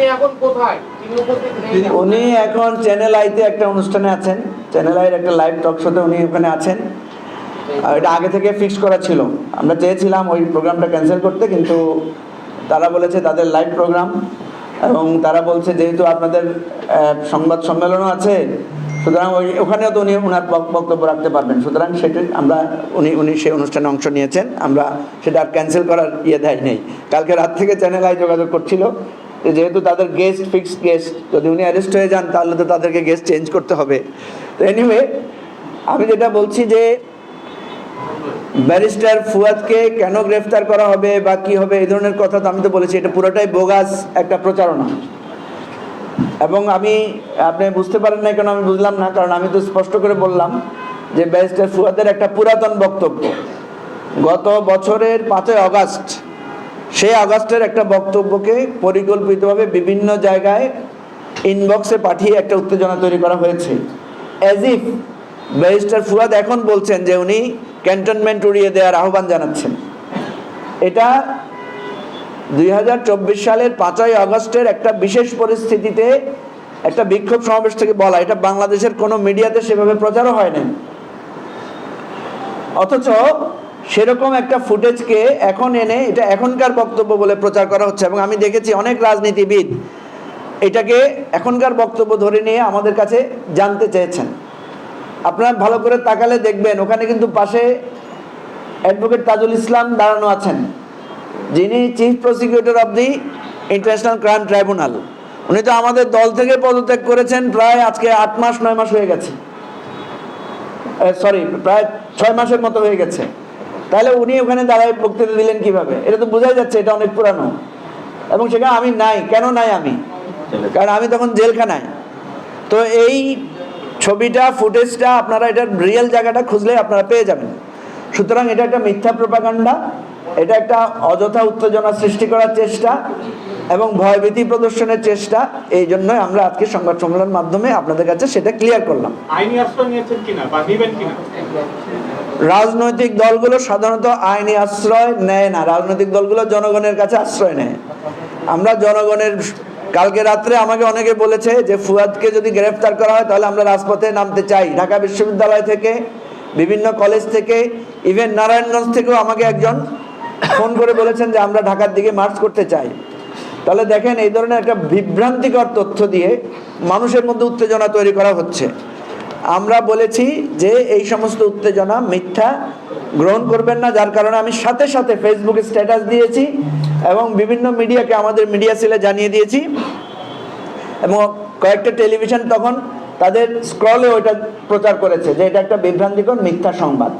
তিনি এখন কোথায়? তিনি উপস্থিত নেই উনি এখন চ্যানেল আইতে একটা অনুষ্ঠানে আছেন। চ্যানেল আইয়ের একটা লাইভ টক শোতে উনি ওখানে আছেন। আর এটা আগে থেকে ফিক্স করা ছিল। আমরা চেয়েছিলাম ওই প্রোগ্রামটা ক্যান্সেল করতে কিন্তু তারা বলেছে তাদের লাইভ প্রোগ্রাম এবং তারা বলছে যেহেতু আপনাদের সংবাদ সম্মেলনও আছে সুতরাং ওই ওখানেও তো উনি ওনার বক্তব্য রাখতে পারবেন। সুতরাং সেটি আমরা উনি উনি সেই অনুষ্ঠানে অংশ নিয়েছেন। আমরা সেটা আর ক্যান্সেল করার ইয়ে দেয় নেই। কালকে রাত থেকে চ্যানেল আই যোগাযোগ করছিল। যেহেতু তাদের গেস্ট ফিক্সড গেস্ট যদি উনি অ্যারেস্ট হয়ে যান, তাহলে তো তাদেরকে গেস্ট চেঞ্জ করতে হবে। তো এনিওয়ে আমি যেটা বলছি যে ব্যারিস্টার ফুয়াদকে কেন গ্রেফতার করা হবে বা কি হবে, এই ধরনের কথা তো আমি তো বলেছি। এটা পুরোটাই বোগাস একটা প্রচারণা। এবং আমি, আপনি বুঝতে পারেন না কেন আমি বুঝলাম না, কারণ আমি তো স্পষ্ট করে বললাম যে ব্যারিস্টার ফুয়াদের একটা পুরাতন বক্তব্য। গত বছরের পাঁচই আগস্ট সেই আগস্টের একটা বক্তব্যকে পরিকল্পিতভাবে বিভিন্ন জায়গায় ইনবক্সে পাঠিয়ে একটা উত্তেজনা তৈরি করা হয়েছে। অ্যাজ ইফ ব্যারিস্টার ফুয়াদ এখন বলছেন যে উনি ক্যান্টনমেন্ট উড়িয়ে দেওয়ার আহ্বান জানাচ্ছেন। এটা দুই হাজার চব্বিশ সালের পাঁচই আগস্টের একটা বিশেষ পরিস্থিতিতে একটা বিক্ষোভ সমাবেশ থেকে বলা, এটা বাংলাদেশের কোনো মিডিয়াতে সেভাবে প্রচারও হয় নাই। অথচ সেরকম একটা ফুটেজকে এখন এনে এটা এখনকার বক্তব্য বলে প্রচার করা হচ্ছে এবং আমি দেখেছি অনেক রাজনীতিবিদ এটাকে এখনকার বক্তব্য ধরে নিয়ে আমাদের কাছে জানতে চেয়েছেন। আপনারা ভালো করে তাকালে দেখবেন, ওখানে কিন্তু পাশে অ্যাডভোকেট তাজুল ইসলাম দাঁড়ানো আছেন, যিনি chief prosecutor of the international crime tribunal উনি তো আমাদের দল থেকে পদত্যাগ করেছেন প্রায় আজকে আট মাস, নয় মাস হয়ে গেছে। সরি প্রায় ছয় মাসের মতো হয়ে গেছে। তাহলে উনি ওখানে দাঁড়ায় বক্তৃতা দিলেন কীভাবে? এটা তো বোঝাই যাচ্ছে, এটা অনেক পুরানো। এবং সেখানে আমি নাই, কেন নাই আমি? কারণ আমি তখন জেলখানায়। তো এই ছবিটা, ফুটেজটা আপনারা এটার রিয়েল জায়গাটা খুঁজলে আপনারা পেয়ে যাবেন। সুতরাং এটা একটা মিথ্যা প্রপাগান্ডা এটা একটা অযথা উত্তেজনা সৃষ্টি করার চেষ্টা। এবং ভয়ভীতি প্রদর্শনের চেষ্টা এই জন্যই আমরা আজকে সংবাদ সম্মেলনের মাধ্যমে আপনাদের কাছে সেটা ক্লিয়ার করলাম। আইনি আশ্রয় নিয়েছেন কিনা বা নিবেন কিনা? রাজনৈতিক দলগুলো সাধারণত আইনি আশ্রয় নেয় না। রাজনৈতিক দলগুলো জনগণের কাছে আশ্রয় নেয়। আমরা জনগণের কালকে রাত্রে আমাকে অনেকে বলেছে যে ফুয়াদকে যদি গ্রেফতার করা হয় তাহলে আমরা রাজপথে নামতে চাই। ঢাকা বিশ্ববিদ্যালয় থেকে বিভিন্ন কলেজ থেকে ইভেন নারায়ণগঞ্জ থেকেও আমাকে একজন ফোন করে বলেছেন যে আমরা ঢাকার দিকে মার্চ করতে চাই। তাহলে দেখেন এই ধরনের একটা বিভ্রান্তিকর তথ্য দিয়ে মানুষের মধ্যে উত্তেজনা তৈরি করা হচ্ছে। আমরা বলেছি যে এই সমস্ত উত্তেজনা মিথ্যা গ্রহণ করবেন না, যার কারণে আমি সাথে সাথে ফেসবুকে স্ট্যাটাস দিয়েছি এবং বিভিন্ন মিডিয়াকে আমাদের মিডিয়া সেলে জানিয়ে দিয়েছি। এবং কয়েকটা টেলিভিশন তখন তাদের স্ক্রলে ওইটা প্রচার করেছে যে এটা একটা বিভ্রান্তিকর মিথ্যা সংবাদ।